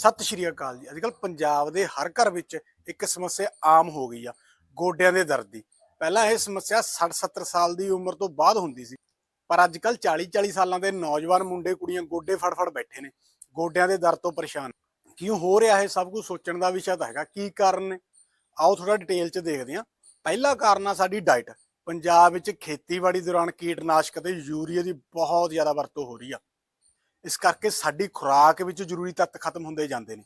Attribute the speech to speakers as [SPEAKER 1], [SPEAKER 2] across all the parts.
[SPEAKER 1] ਸਤਿ ਸ਼੍ਰੀ ਅਕਾਲ ਜੀ। ਅੱਜਕੱਲ ਪੰਜਾਬ ਦੇ ਹਰ ਘਰ ਵਿੱਚ ਇੱਕ ਸਮੱਸਿਆ ਆਮ ਹੋ ਗਈ ਆ, ਗੋਡਿਆਂ ਦੇ ਦਰਦ ਦੀ। ਪਹਿਲਾਂ ਇਹ ਸਮੱਸਿਆ 60-70 ਸਾਲ ਦੀ ਉਮਰ ਤੋਂ ਬਾਅਦ ਹੁੰਦੀ ਸੀ। ਪਰ ਅੱਜਕੱਲ 40-40 ਸਾਲਾਂ ਦੇ ਨੌਜਵਾਨ ਮੁੰਡੇ, ਕੁੜੀਆਂ ਗੋਡੇ ਫੜ-ਫੜ ਬੈਠੇ ਨੇ। ਗੋਡਿਆਂ ਦੇ ਦਰਦ ਤੋਂ ਪਰੇਸ਼ਾਨ। ਕਿਉਂ ਹੋ ਰਿਹਾ ਇਹ ਸਭ ਕੁਝ ਸੋਚਣ ਦਾ ਵਿਸ਼ਾ ਤਾਂ ਹੈਗਾ। ਕੀ ਕਾਰਨ ਨੇ? ਆਓ ਥੋੜਾ ਡਿਟੇਲ 'ਚ ਦੇਖਦੇ ਹਾਂ। ਪਹਿਲਾ ਕਾਰਨ ਆ ਸਾਡੀ ਡਾਈਟ ਪੰਜਾਬ ਵਿੱਚ ਖੇਤੀਬਾੜੀ ਦੌਰਾਨ ਕੀਟਨਾਸ਼ਕ ਅਤੇ ਯੂਰੀਆ ਦੀ ਬਹੁਤ ਜ਼ਿਆਦਾ ਵਰਤੋਂ ਹੋ ਰਹੀ ਆ। ਇਸ ਕਰਕੇ ਸਾਡੀ ਖੁਰਾਕ ਵਿੱਚ ਜ਼ਰੂਰੀ ਤੱਤ ਖਤਮ ਹੁੰਦੇ ਜਾਂਦੇ ਨੇ।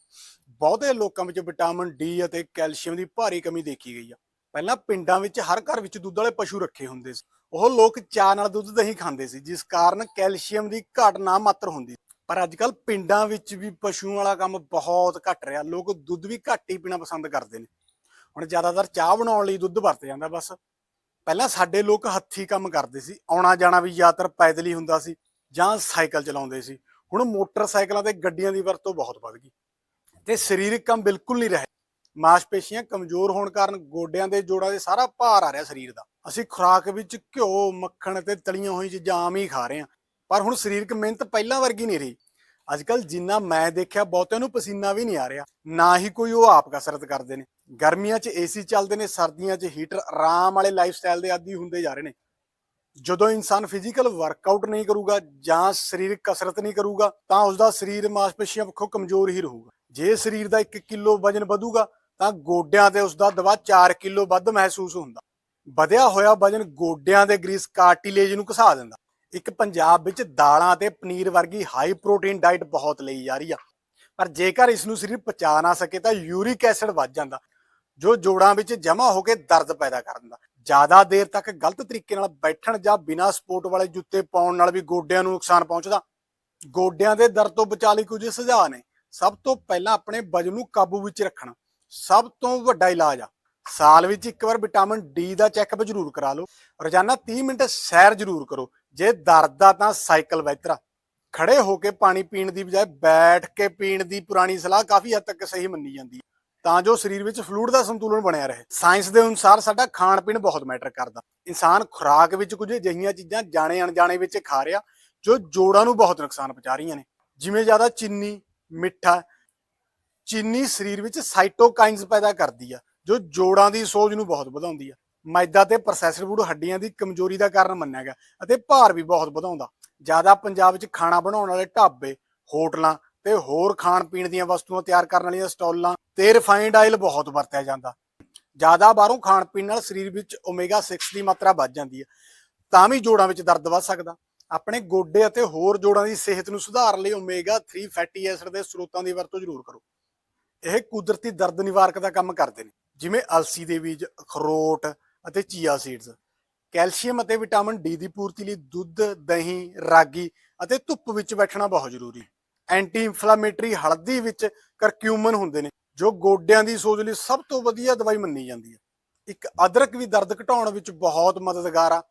[SPEAKER 1] ਬਹੁਤੇ ਲੋਕਾਂ ਵਿੱਚ ਵਿਟਾਮਿਨ ਡੀ ਅਤੇ ਕੈਲਸ਼ੀਅਮ ਦੀ ਭਾਰੀ ਕਮੀ ਦੇਖੀ ਗਈ ਆ। ਪਹਿਲਾਂ ਪਿੰਡਾਂ ਵਿੱਚ ਹਰ ਘਰ ਵਿੱਚ ਦੁੱਧ ਵਾਲੇ ਪਸ਼ੂ ਰੱਖੇ ਹੁੰਦੇ ਸੀ। ਉਹ ਲੋਕ ਚਾਹ ਨਾਲ ਦੁੱਧ ਦਹੀਂ ਖਾਂਦੇ ਸੀ, ਜਿਸ ਕਾਰਨ ਕੈਲਸ਼ੀਅਮ ਦੀ ਘਾਟ ਨਾ ਮਾਤਰ ਹੁੰਦੀ ਪਰ ਅੱਜ ਕੱਲ ਪਿੰਡਾਂ ਵਿੱਚ ਵੀ ਪਸ਼ੂਆਂ ਵਾਲਾ ਕੰਮ ਬਹੁਤ ਘਟ ਰਿਹਾ। ਲੋਕ ਦੁੱਧ ਵੀ ਘੱਟ ਹੀ ਪੀਣਾ ਪਸੰਦ ਕਰਦੇ ਨੇ। ਹੁਣ ਜ਼ਿਆਦਾਤਰ ਚਾਹ ਬਣਾਉਣ ਲਈ ਦੁੱਧ ਵਰਤ ਜਾਂਦਾ ਬਸ। ਪਹਿਲਾਂ ਸਾਡੇ ਲੋਕ ਹੱਥੀ ਕੰਮ ਕਰਦੇ ਸੀ। ਆਉਣਾ ਜਾਣਾ ਵੀ ਜ਼ਿਆਦਾਤਰ ਪੈਦਲ ਹੀ ਹੁੰਦਾ ਸੀ। ਜਾਂ ਸਾਈਕਲ ਚਲਾਉਂਦੇ ਸੀ। ਹੁਣ ਮੋਟਰਸਾਈਕਲਾਂ ਤੇ ਗੱਡੀਆਂ ਦੀ ਵਰਤੋਂ ਬਹੁਤ ਵੱਧ ਗਈ। ਤੇ ਸਰੀਰਕ ਕੰਮ ਬਿਲਕੁਲ ਨਹੀਂ ਰਹੇ। ਮਾਸਪੇਸ਼ੀਆਂ ਕਮਜ਼ੋਰ ਹੋਣ ਕਾਰਨ ਗੋਡਿਆਂ ਦੇ ਜੋੜਾਂ ਦੇ ਸਾਰਾ ਭਾਰ ਆ ਰਿਹਾ ਸਰੀਰ ਦਾ। ਅਸੀਂ ਖੁਰਾਕ ਵਿੱਚ ਘਿਓ, ਮੱਖਣ ਤੇ ਤਲੀਆਂ ਹੋਈਆਂ ਚੀਜ਼ਾਂ ਆਮ ਹੀ ਖਾ ਰਹੇ ਹਾਂ। ਪਰ ਹੁਣ ਸਰੀਰਕ ਮਿਹਨਤ ਪਹਿਲਾਂ ਵਰਗੀ ਨਹੀਂ ਰਹੀ। ਅੱਜ ਕੱਲ ਜਿੰਨਾ ਮੈਂ ਦੇਖਿਆ, ਬਹੁਤਿਆਂ ਨੂੰ ਪਸੀਨਾ ਵੀ ਨਹੀਂ ਆ ਰਿਹਾ। ਨਾ ਹੀ ਕੋਈ ਉਹ ਆਪ ਕਸਰਤ ਕਰਦੇ ਨੇ। ਗਰਮੀਆਂ 'ਚ ਏਸੀ ਚੱਲਦੇ ਨੇ, ਸਰਦੀਆਂ 'ਚ ਹੀਟਰ ਆਰਾਮ ਵਾਲੇ ਲਾਈਫ ਸਟਾਈਲ ਦੇ ਆਦੀ ਹੁੰਦੇ ਜਾ ਰਹੇ ਨੇ। ਜਦੋਂ ਇਨਸਾਨ ਫਿਜ਼ੀਕਲ ਵਰਕਆਊਟ ਨਹੀਂ ਕਰੂਗਾ ਜਾਂ ਸਰੀਰਕ ਕਸਰਤ ਨਹੀਂ ਕਰੂਗਾ, ਤਾਂ ਉਸ ਦਾ ਸਰੀਰ ਮਾਸਪੇਸ਼ੀਆਂ ਪੱਖੋਂ ਕਮਜ਼ੋਰ ਹੀ ਰਹੂਗਾ। ਜੇ ਸਰੀਰ ਦਾ 1 ਕਿਲੋ ਵਜਨ ਵਧੂਗਾ, ਤਾਂ ਗੋਡਿਆਂ ਤੇ ਉਸ ਦਾ ਦਬਾਅ 4 ਕਿਲੋ ਵੱਧ ਮਹਿਸੂਸ ਹੁੰਦਾ। ਵਧਿਆ ਹੋਇਆ ਵਜਨ ਗੋਡਿਆਂ ਦੇ ਗ੍ਰੀਸ ਕਾਰਟਿਲੇਜ ਨੂੰ ਘਸਾ ਦਿੰਦਾ। ਇੱਕ ਪੰਜਾਬ ਵਿੱਚ ਦਾਲਾਂ ਤੇ ਪਨੀਰ ਵਰਗੀ ਹਾਈ ਪ੍ਰੋਟੀਨ ਡਾਈਟ ਬਹੁਤ ਲਈ ਜਾ ਰਹੀ ਆ। ਪਰ ਜੇਕਰ ਇਸ ਨੂੰ ਸਰੀਰ ਪਚਾ ਨਾ ਸਕੇ, ਤਾਂ ਯੂਰਿਕ ਐਸਿਡ ਵੱਧ ਜਾਂਦਾ, ਜੋ ਜੋੜਾਂ ਵਿੱਚ ਜਮ੍ਹਾਂ ਹੋ ਕੇ ਦਰਦ ਪੈਦਾ ਕਰ ਦਿੰਦਾ। ਜ਼ਿਆਦਾ ਦੇਰ ਤੱਕ ਗਲਤ ਤਰੀਕੇ ਨਾਲ ਬੈਠਣ ਜਾਂ ਬਿਨਾਂ ਸਪੋਰਟ ਵਾਲੇ ਜੁੱਤੇ ਪਾਉਣ ਨਾਲ ਵੀ ਗੋਡਿਆਂ ਨੂੰ ਨੁਕਸਾਨ ਪਹੁੰਚਦਾ। ਗੋਡਿਆਂ ਦੇ ਦਰਦ ਤੋਂ ਬਚਾਅ ਲਈ ਕੁਝ ਸੁਝਾਅ ਨੇ। ਸਭ ਤੋਂ ਪਹਿਲਾਂ ਆਪਣੇ ਵਜਨ ਨੂੰ ਕਾਬੂ ਵਿੱਚ ਰੱਖਣਾ। ਸਭ ਤੋਂ ਵੱਡਾ ਇਲਾਜ ਆ। ਸਾਲ ਵਿੱਚ ਇੱਕ ਵਾਰ ਵਿਟਾਮਿਨ ਡੀ ਦਾ ਚੈੱਕਅਪ ਜ਼ਰੂਰ ਕਰਾ ਲਓ। ਰੋਜ਼ਾਨਾ 30 ਮਿੰਟ ਸੈਰ ਜ਼ਰੂਰ ਕਰੋ। ਜੇ ਦਰਦ ਆ ਤਾਂ ਸਾਈਕਲ ਬਿਹਤਰ ਖੜੇ ਹੋ ਕੇ ਪਾਣੀ ਪੀਣ ਦੀ ਬਜਾਏ ਬੈਠ ਕੇ ਪੀਣ ਦੀ ਪੁਰਾਣੀ ਸਲਾਹ ਕਾਫੀ ਹੱਦ ਤੱਕ ਸਹੀ ਮੰਨੀ ਜਾਂਦੀ ਹੈ ਤਾਂ ਜੋ ਸਰੀਰ ਵਿੱਚ ਫਲੂਇਡ ਦਾ ਸੰਤੁਲਨ ਬਣਿਆ ਰਹੇ। ਸਾਇੰਸ ਦੇ ਅਨੁਸਾਰ ਸਾਡਾ ਖਾਣ ਪੀਣ ਬਹੁਤ ਮੈਟਰ ਕਰਦਾ। ਇਨਸਾਨ ਖੁਰਾਕ ਵਿੱਚ ਕੁਝ ਅਜਿਹੀਆਂ ਚੀਜ਼ਾਂ ਜਾਣੇ ਅਣਜਾਣੇ ਵਿੱਚ ਖਾ ਰਿਹਾ, ਜੋ ਜੋੜਾਂ ਨੂੰ ਬਹੁਤ ਨੁਕਸਾਨ ਪਹੁੰਚਾ ਰਹੀਆਂ ਨੇ। ਜਿਵੇਂ ਜ਼ਿਆਦਾ ਚੀਨੀ, ਮਿੱਠਾ, ਚੀਨੀ ਸਰੀਰ ਵਿੱਚ ਸਾਈਟੋਕਾਈਨਸ ਪੈਦਾ ਕਰਦੀ ਆ, ਜੋ ਜੋੜਾਂ ਦੀ ਸੋਜ ਨੂੰ ਬਹੁਤ ਵਧਾਉਂਦੀ ਆ। ਮੈਦਾ ਤੇ ਪ੍ਰੋਸੈਸਡ ਫੂਡ ਹੱਡੀਆਂ ਦੀ ਕਮਜ਼ੋਰੀ ਦਾ ਕਾਰਨ ਮੰਨਿਆ ਗਿਆ, ਅਤੇ ਭਾਰ ਵੀ ਬਹੁਤ ਵਧਾਉਂਦਾ। ਜ਼ਿਆਦਾ ਪੰਜਾਬ ਵਿੱਚ ਖਾਣਾ ਬਣਾਉਣ ਵਾਲੇ ਢਾਬੇ, ਹੋਟਲਾਂ ਤੇ ਹੋਰ ਖਾਣ ਪੀਣ ਦੀਆਂ ਵਸਤੂਆਂ ਤਿਆਰ ਕਰਨ ਵਾਲੀਆਂ ਸਟਾਲਾਂ ਤੇ ਰਿਫਾਈਨਡ ਆਇਲ ਬਹੁਤ ਵਰਤਿਆ ਜਾਂਦਾ। ਜ਼ਿਆਦਾ ਬਾਹਰੋਂ ਖਾਣ ਪੀਣ ਨਾਲ ਸਰੀਰ ਵਿੱਚ ਓਮੇਗਾ 6 ਦੀ ਮਾਤਰਾ ਵੱਧ ਜਾਂਦੀ ਹੈ, ਤਾਂ ਵੀ ਜੋੜਾਂ ਵਿੱਚ ਦਰਦ ਵੱਧ ਸਕਦਾ। ਆਪਣੇ ਗੋਡੇ ਅਤੇ ਹੋਰ ਜੋੜਾਂ ਦੀ ਸਿਹਤ ਨੂੰ ਸੁਧਾਰਨ ਲਈ ਓਮੇਗਾ 3 ਫੈਟੀ ਐਸਿਡ ਦੇ ਸਰੋਤਾਂ ਦੀ ਵਰਤੋਂ ਜ਼ਰੂਰ ਕਰੋ। ਇਹ ਕੁਦਰਤੀ ਦਰਦ ਨਿਵਾਰਕ ਦਾ ਕੰਮ ਕਰਦੇ ਨੇ, ਜਿਵੇਂ ਅਲਸੀ ਦੇ ਬੀਜ, ਅਖਰੋਟ ਅਤੇ ਚੀਆ ਸੀਡਸ ਕੈਲਸ਼ੀਅਮ ਅਤੇ ਵਿਟਾਮਿਨ ਡੀ ਦੀ ਪੂਰਤੀ ਲਈ ਦੁੱਧ, ਦਹੀਂ, ਰਾਗੀ ਅਤੇ ਧੁੱਪ ਵਿੱਚ ਬੈਠਣਾ ਬਹੁਤ ਜ਼ਰੂਰੀ ਐਂਟੀ ਇਨਫਲਾਮੇਟਰੀ ਹਲਦੀ ਵਿੱਚ ਕਰਕਿਊਮਨ ਹੁੰਦੇ ਨੇ, ਜੋ ਗੋਡਿਆਂ ਦੀ ਸੋਜ ਲਈ ਸਭ ਤੋਂ ਵਧੀਆ ਦਵਾਈ ਮੰਨੀ ਜਾਂਦੀ ਹੈ। ਇੱਕ ਅਦਰਕ ਵੀ ਦਰਦ ਘਟਾਉਣ ਵਿੱਚ ਬਹੁਤ ਮਦਦਗਾਰ ਆ।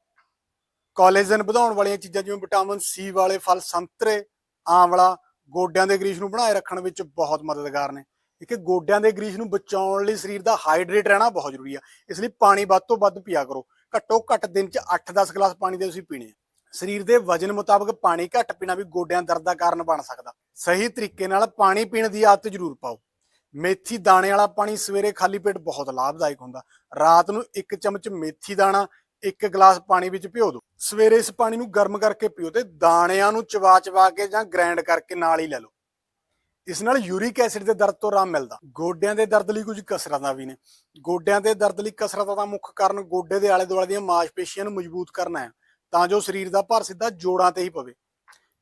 [SPEAKER 1] ਕੋਲੇਜਨ ਵਧਾਉਣ ਵਾਲੀਆਂ ਚੀਜ਼ਾਂ ਜਿਵੇਂ ਵਿਟਾਮਿਨ ਸੀ ਵਾਲੇ ਫਲ ਸੰਤਰੇ, ਆਂਵਲਾ, ਗੋਡਿਆਂ ਦੇ ਗਰੀਸ ਨੂੰ ਬਣਾਏ ਰੱਖਣ ਵਿੱਚ ਬਹੁਤ ਮਦਦਗਾਰ ਨੇ। ਇੱਕ ਗੋਡਿਆਂ ਦੇ ਗਰੀਸ ਨੂੰ ਬਚਾਉਣ ਲਈ ਸਰੀਰ ਦਾ ਹਾਈਡਰੇਟ ਰਹਿਣਾ ਬਹੁਤ ਜ਼ਰੂਰੀ ਆ। ਇਸ ਲਈ ਪਾਣੀ ਵੱਧ ਤੋਂ ਵੱਧ ਪੀਆ ਕਰੋ। ਘੱਟੋ ਘੱਟ ਦਿਨ 'ਚ 8-10 ਗਲਾਸ ਪਾਣੀ ਦੇ ਤੁਸੀਂ ਪੀਣੇ ਆ। ਸਰੀਰ ਦੇ ਵਜਨ ਮੁਤਾਬਕ ਪਾਣੀ ਘੱਟ ਪੀਣਾ ਵੀ ਗੋਡਿਆਂ ਦਰਦ ਦਾ ਕਾਰਨ ਬਣ ਸਕਦਾ। ਸਹੀ ਤਰੀਕੇ ਨਾਲ ਪਾਣੀ ਪੀਣ ਦੀ ਆਦਤ ਜ਼ਰੂਰ ਪਾਓ। ਮੇਥੀ ਦਾਣੇ ਵਾਲਾ ਪਾਣੀ ਸਵੇਰੇ ਖਾਲੀ ਪੇਟ ਬਹੁਤ ਲਾਭਦਾਇਕ ਹੁੰਦਾ। ਰਾਤ ਨੂੰ ਇੱਕ ਚਮਚ ਮੇਥੀ ਦਾਣਾ, ਇੱਕ ਗਲਾਸ ਪਾਣੀ ਵਿੱਚ ਭਿਓ ਦਿਓ। ਸਵੇਰੇ ਇਸ ਪਾਣੀ ਨੂੰ ਗਰਮ ਕਰਕੇ ਪੀਓ ਤੇ ਦਾਣਿਆਂ ਨੂੰ ਚਬਾ ਚਵਾ ਕੇ ਜਾਂ ਗ੍ਰਾਈਂਡ ਕਰਕੇ ਨਾਲ ਹੀ ਲੈ ਲਓ। ਇਸ ਨਾਲ ਯੂਰਿਕ ਐਸਿਡ ਦੇ ਦਰਦ ਤੋਂ ਆਰਾਮ ਮਿਲਦਾ। ਗੋਡਿਆਂ ਦੇ ਦਰਦ ਲਈ ਕੁਝ ਕਸਰਤਾਂ ਵੀ ਨੇ। ਗੋਡਿਆਂ ਦੇ ਦਰਦ ਲਈ ਕਸਰਤਾਂ ਦਾ ਮੁੱਖ ਕਾਰਨ ਗੋਡੇ ਦੇ ਆਲੇ ਦੁਆਲੇ ਦੀਆਂ ਮਾਸਪੇਸ਼ੀਆਂ ਨੂੰ ਮਜ਼ਬੂਤ ਕਰਨਾ ਹੈ। ਤਾਂ ਜੋ ਸਰੀਰ ਦਾ ਭਾਰ ਸਿੱਧਾ ਜੋੜਾਂ ਤੇ ਹੀ ਪਵੇ।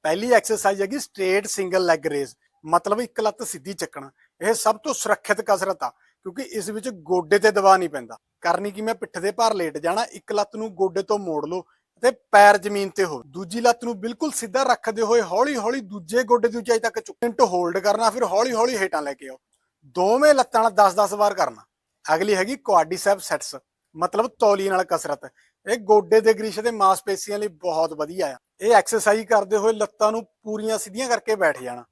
[SPEAKER 1] ਪਹਿਲੀ ਐਕਸਰਸਾਈਜ਼ ਹੈਗੀ ਸਟ੍ਰੇਟ ਸਿੰਗਲ ਲੈਗ ਰੇਸ ਮਤਲਬ ਇੱਕ ਲੱਤ ਸਿੱਧੀ ਚੱਕਣਾ। ਇਹ ਸਭ ਤੋਂ ਸੁਰੱਖਿਅਤ ਕਸਰਤ ਆ, ਕਿਉਂਕਿ ਇਸ ਵਿੱਚ ਗੋਡੇ ਤੇ ਦਬਾਅ ਨਹੀਂ ਪੈਂਦਾ। ਕਰਨੀ ਕਿ ਮੈਂ ਪਿੱਠ ਦੇ ਭਾਰ ਲੇਟ ਜਾਣਾ, ਇੱਕ ਲੱਤ ਨੂੰ ਗੋਡੇ ਤੋਂ ਮੋੜ ਲਓ ਤੇ ਪੈਰ ਜ਼ਮੀਨ ਤੇ ਹੋ। ਦੂਜੀ ਲੱਤ ਨੂੰ ਬਿਲਕੁਲ ਸਿੱਧਾ ਰੱਖਦੇ ਹੋਏ ਹੌਲੀ ਹੌਲੀ ਦੂਜੇ ਗੋਡੇ ਦੀ ਉਚਾਈ ਤੱਕ ਚੁੱਕਣ ਹੋਲਡ ਕਰਨਾ, ਫਿਰ ਹੌਲੀ ਹੌਲੀ ਹੇਠਾਂ ਲੈ ਕੇ ਆਓ। ਦੋਵੇਂ ਲੱਤਾਂ ਨਾਲ 10-10 ਵਾਰ ਕਰਨਾ। ਅਗਲੀ ਹੈਗੀ ਕੁਆਡ੍ਰਿਸੈਪ ਸੈਟਸ ਮਤਲਬ ਤੌਲੀ ਨਾਲ ਕਸਰਤ। ਇਹ ਗੋਡੇ ਦੇ ਗ੍ਰਿਸ਼ ਤੇ ਮਾਸਪੇਸ਼ੀਆਂ ਲਈ ਬਹੁਤ ਵਧੀਆ ਆ। ਇਹ ਐਕਸਰਸਾਈਜ਼ ਕਰਦੇ ਹੋਏ ਲੱਤਾਂ ਨੂੰ ਪੂਰੀਆਂ ਸਿੱਧੀਆਂ ਕਰਕੇ ਬੈਠ ਜਾਣਾ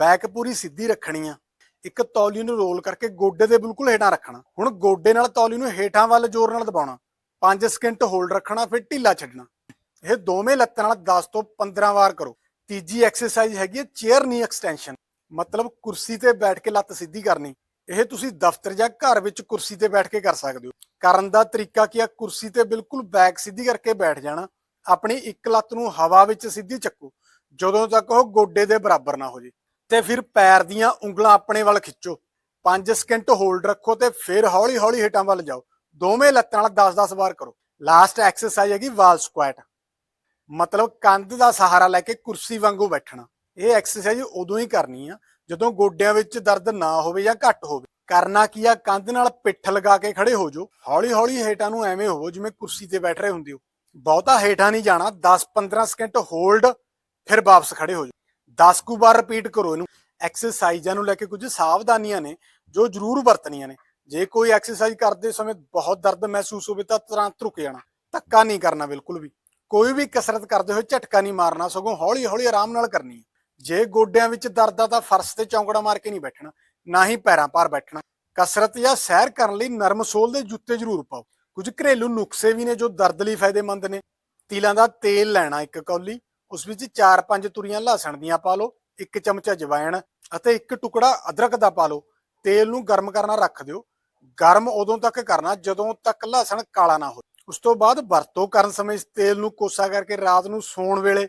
[SPEAKER 1] ਬੈਕ ਪੂਰੀ ਸਿੱਧੀ ਰੱਖਣੀ ਆ। ਇੱਕ ਤੌਲੀ ਨੂੰ ਰੋਲ ਕਰਕੇ ਗੋਡੇ ਦੇ ਬਿਲਕੁਲ ਹੇਠਾਂ ਰੱਖਣਾ। ਹੁਣ ਗੋਡੇ ਨਾਲ ਤੌਲੀ ਨੂੰ ਹੇਠਾਂ ਵੱਲ ਜ਼ੋਰ ਨਾਲ ਦਬਾਉਣਾ। 5 ਸਕਿੰਟ ਹੋਲਡ ਰੱਖਣਾ, ਫਿਰ ਢਿੱਲਾ ਛੱਡਣਾ। ਇਹ ਦੋਵੇਂ ਲੱਤਾਂ ਨਾਲ 10 ਤੋਂ 15 ਵਾਰ ਕਰੋ। ਤੀਜੀ ਐਕਸਰਸਾਈਜ਼ ਹੈਗੀ ਹੈ ਚੇਅਰ ਨੀ ਐਕਸਟੈਂਸ਼ਨ ਮਤਲਬ ਕੁਰਸੀ ਤੇ ਬੈਠ ਕੇ ਲੱਤ ਸਿੱਧੀ ਕਰਨੀ। ਇਹ ਤੁਸੀਂ ਦਫ਼ਤਰ ਜਾਂ ਘਰ ਵਿੱਚ ਕੁਰਸੀ ਤੇ ਬੈਠ ਕੇ ਕਰ ਸਕਦੇ ਹੋ। ਕਰਨ ਦਾ ਤਰੀਕਾ ਕੀ ਆ? ਕੁਰਸੀ ਤੇ ਬਿਲਕੁਲ ਬੈਕ ਸਿੱਧੀ ਕਰਕੇ ਬੈਠ ਜਾਣਾ। ਆਪਣੀ ਇੱਕ ਲੱਤ ਨੂੰ ਹਵਾ ਵਿੱਚ ਸਿੱਧੀ ਚੱਕੋ। ਜਦੋਂ ਤੱਕ ਉਹ ਗੋਡੇ ਦੇ ਬਰਾਬਰ ਨਾ ਹੋ ਜੇ। ਤੇ ਫਿਰ ਪੈਰ ਦੀਆਂ ਉਂਗਲਾਂ ਆਪਣੇ ਵੱਲ ਖਿੱਚੋ। 5 ਸਕਿੰਟ ਹੋਲਡ ਰੱਖੋ ਤੇ ਫਿਰ ਹੌਲੀ-ਹੌਲੀ ਹੇਠਾਂ ਵੱਲ ਜਾਓ। ਦੋਵੇਂ ਲੱਤਾਂ ਨਾਲ 10-10 ਵਾਰ ਕਰੋ। ਲਾਸਟ ਐਕਸਰਸਾਈਜ਼ ਹੈਗੀ ਵਾਲ ਸਕੁਐਟ ਮਤਲਬ ਕੰਧ ਦਾ ਸਹਾਰਾ ਲੈ ਕੇ ਕੁਰਸੀ ਵਾਂਗੂ ਬੈਠਣਾ। ਇਹ ਐਕਸਰਸਾਈਜ਼ ਉਦੋਂ ਹੀ ਕਰਨੀ ਆ ਜਦੋਂ ਗੋਡਿਆਂ ਵਿੱਚ ਦਰਦ ਨਾ ਹੋਵੇ ਜਾਂ ਘੱਟ ਹੋਵੇ, ਕਰਨਾ ਕੀ ਆ? ਕੰਧ ਨਾਲ ਪਿੱਠ ਲਗਾ ਕੇ ਖੜੇ ਹੋ ਜਾਓ। ਹੌਲੀ-ਹੌਲੀ ਹੇਠਾਂ ਨੂੰ ਐਵੇਂ ਹੋਵੋ ਜਿਵੇਂ ਕੁਰਸੀ ਤੇ ਬੈਠ ਰਹੇ ਹੁੰਦੇ ਹੋ। ਬਹੁਤਾ ਹੇਠਾਂ ਨਹੀਂ ਜਾਣਾ 10-15 ਸਕਿੰਟ ਹੋਲਡ ਫਿਰ ਵਾਪਸ ਖੜੇ ਹੋ ਜਾਓ। 10 ਕੁ ਵਾਰ ਰਿਪੀਟ ਕਰੋ ਇਹਨੂੰ। ਐਕਸਰਸਾਈਜ਼ਾਂ ਨੂੰ ਲੈ ਕੇ ਕੁਝ ਸਾਵਧਾਨੀਆਂ ਨੇ ਜੋ ਜ਼ਰੂਰ ਵਰਤਣੀਆਂ ਨੇ। ਜੇ ਕੋਈ ਐਕਸਰਸਾਈਜ਼ ਕਰਦੇ ਸਮੇਂ ਬਹੁਤ ਦਰਦ ਮਹਿਸੂਸ ਹੋਵੇ ਤਾਂ ਤੁਰੰਤ ਰੁਕ ਜਾਣਾ। ਧੱਕਾ ਨਹੀਂ ਕਰਨਾ ਬਿਲਕੁਲ ਵੀ। ਕੋਈ ਵੀ ਕਸਰਤ ਕਰਦੇ ਹੋਏ ਝਟਕਾ ਨਹੀਂ ਮਾਰਨਾ, ਸਗੋਂ ਹੌਲੀ-ਹੌਲੀ ਆਰਾਮ ਨਾਲ ਕਰਨੀ ਹੈ। ਜੇ ਗੋਡਿਆਂ ਵਿੱਚ ਦਰਦ ਆ ਤਾਂ ਫਰਸ਼ ਤੇ ਚੌਂਕੜਾ ਮਾਰ ਕੇ ਨਹੀਂ ਬੈਠਣਾ, ਨਾ ਹੀ ਪੈਰਾਂ ਭਾਰ ਬੈਠਣਾ। ਕਸਰਤ ਜਾਂ ਸੈਰ ਕਰਨ ਲਈ ਨਰਮ ਸੋਲ ਦੇ ਜੁੱਤੇ ਜ਼ਰੂਰ ਪਾਓ। ਕੁਝ ਘਰੇਲੂ ਨੁਕਸੇ ਵੀ ਨੇ ਜੋ ਦਰਦ ਲਈ ਫਾਇਦੇਮੰਦ ਨੇ। ਤਿਲਾਂ ਦਾ ਤੇਲ ਲੈਣਾ ਇੱਕ ਕੌਲੀ, ਉਸ ਵਿੱਚ 4-5 ਤੁਰੀਆਂ ਲਸਣ ਦੀਆਂ ਪਾ ਲਓ, ਇੱਕ ਚਮਚਾ ਜਵੈਣ ਅਤੇ ਇੱਕ ਟੁਕੜਾ ਅਦਰਕ ਦਾ ਪਾ ਲਓ। ਤੇਲ ਨੂੰ ਗਰਮ ਕਰਨਾ ਰੱਖ ਦਿਓ। ਗਰਮ ਉਦੋਂ ਤੱਕ ਕਰਨਾ ਜਦੋਂ ਤੱਕ ਲਸਣ ਕਾਲਾ ਨਾ ਹੋਵੇ। ਉਸ ਤੋਂ ਬਾਅਦ ਵਰਤੋਂ ਕਰਨ ਸਮੇਂ ਇਸ ਤੇਲ ਨੂੰ ਕੋਸਾ ਕਰਕੇ ਰਾਤ ਨੂੰ ਸੌਣ ਵੇਲੇ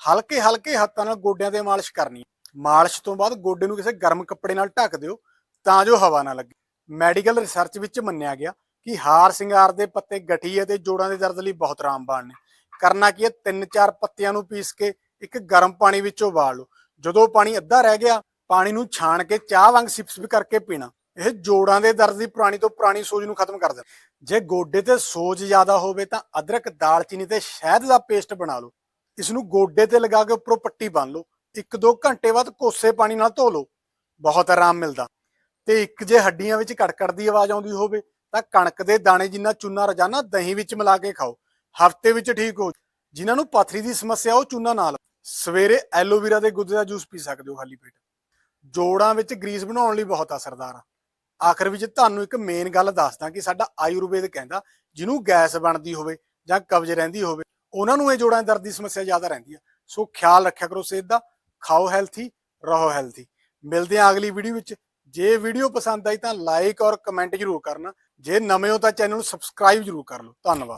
[SPEAKER 1] ਹਲਕੇ ਹਲਕੇ ਹੱਥਾਂ ਨਾਲ ਗੋਡਿਆਂ ਤੇ ਮਾਲਿਸ਼ ਕਰਨੀ ਮਾਲਿਸ਼ ਤੋਂ ਬਾਅਦ ਗੋਡੇ ਨੂੰ ਕਿਸੇ ਗਰਮ ਕੱਪੜੇ ਨਾਲ ਢੱਕ ਦਿਓ ਤਾਂ ਜੋ ਹਵਾ ਨਾ ਲੱਗੇ। ਮੈਡੀਕਲ ਰਿਸਰਚ ਵਿੱਚ ਮੰਨਿਆ ਗਿਆ ਕਿ ਹਾਰ ਸਿੰਗਾਰ ਦੇ ਪੱਤੇ ਗਠੀ ਅਤੇ ਜੋੜਾਂ ਦੇ ਦਰਦ ਲਈ ਬਹੁਤ ਰਾਮਬਾਣ ਨੇ। ਕਰਨਾ ਕੀ ਹੈ? ਤਿੰਨ ਚਾਰ ਪੱਤਿਆਂ ਨੂੰ ਪੀਸ ਕੇ ਇੱਕ ਗਰਮ ਪਾਣੀ ਵਿੱਚ ਉਬਾਲ ਲਓ। ਜਦੋਂ ਪਾਣੀ ਅੱਧਾ ਰਹਿ ਗਿਆ, ਪਾਣੀ ਨੂੰ ਛਾਣ ਕੇ ਚਾਹ ਵਾਂਗ ਸਿਪ-ਸਿਪ ਕਰਕੇ ਪੀਣਾ। ਇਹ ਜੋੜਾਂ ਦੇ ਦਰਦ ਦੀ ਪੁਰਾਣੀ ਤੋਂ ਪੁਰਾਣੀ ਸੋਜ ਨੂੰ ਖਤਮ ਕਰ ਦਿੰਦਾ। ਜੇ ਗੋਡੇ ਤੇ ਸੋਜ ਜ਼ਿਆਦਾ ਹੋਵੇ ਤਾਂ ਅਦਰਕ, ਦਾਲਚੀਨੀ ਤੇ ਸ਼ਹਿਦ ਦਾ ਪੇਸਟ ਬਣਾ ਲਓ। ਇਸ ਨੂੰ ਗੋਡੇ ਤੇ ਲਗਾ ਕੇ ਉੱਪਰੋਂ ਪੱਟੀ ਬੰਨ ਲਓ। ਇੱਕ ਦੋ ਘੰਟੇ ਬਾਅਦ ਕੋਸੇ ਪਾਣੀ ਨਾਲ ਧੋ ਲਓ। ਬਹੁਤ ਆਰਾਮ ਮਿਲਦਾ। ਤੇ ਇੱਕ ਜੇ ਹੱਡੀਆਂ ਵਿੱਚ ਕੜਕੜ ਦੀ ਆਵਾਜ਼ ਆਉਂਦੀ ਹੋਵੇ, ਤਾਂ ਕਣਕ ਦੇ ਦਾਣੇ ਜਿੰਨਾ ਚੂਨਾ, ਰੋਜ਼ਾਨਾ ਦਹੀਂ ਵਿੱਚ ਮਿਲਾ ਕੇ ਖਾਓ। ਹਫ਼ਤੇ ਵਿੱਚ ਠੀਕ ਹੋ ਜਿਨ੍ਹਾਂ ਨੂੰ ਪਥਰੀ ਦੀ ਸਮੱਸਿਆ, ਉਹ ਚੂਨਾ ਨਾਲ ਸਵੇਰੇ ਐਲੋਵੀਰਾ ਦੇ ਗੁੱਦੇ ਦਾ ਜੂਸ ਪੀ ਸਕਦੇ ਹੋ, ਖਾਲੀ ਪੇਟ। ਜੋੜਾਂ ਵਿੱਚ ਗਰੀਸ ਬਣਾਉਣ ਲਈ ਬਹੁਤ ਅਸਰਦਾਰ ਆ। ਆਖਰ ਵਿੱਚ ਤੁਹਾਨੂੰ ਇੱਕ ਮੇਨ ਗੱਲ ਦੱਸਦਾ ਕਿ ਸਾਡਾ ਆਯੁਰਵੇਦ ਕਹਿੰਦਾ, ਜਿਹਨੂੰ ਗੈਸ ਬਣਦੀ ਹੋਵੇ ਜਾਂ ਕਬਜ਼ ਰਹਿੰਦੀ ਹੋਵੇ ਉਹਨਾਂ ਨੂੰ ਇਹ ਜੋੜਾਂ ਦੇ ਦਰਦ ਦੀ ਸਮੱਸਿਆ ਜ਼ਿਆਦਾ ਰਹਿੰਦੀ ਆ। ਸੋ ਖਿਆਲ ਰੱਖਿਆ ਕਰੋ ਸਿਹਤ ਦਾ, ਖਾਓ ਹੈਲਥੀ ਰਹੋ ਹੈਲਥੀ ਮਿਲਦੇ ਹਾਂ ਅਗਲੀ ਵੀਡੀਓ ਵਿੱਚ। ਜੇ ਵੀਡੀਓ ਪਸੰਦ ਆਈ ਤਾਂ ਲਾਈਕ ਔਰ ਕਮੈਂਟ ਜ਼ਰੂਰ ਕਰਨਾ। ਜੇ ਨਵੇਂ ਹੋ ਤਾਂ ਚੈਨਲ ਨੂੰ ਸਬਸਕ੍ਰਾਈਬ ਜ਼ਰੂਰ ਕਰ ਲਓ। ਧੰਨਵਾਦ।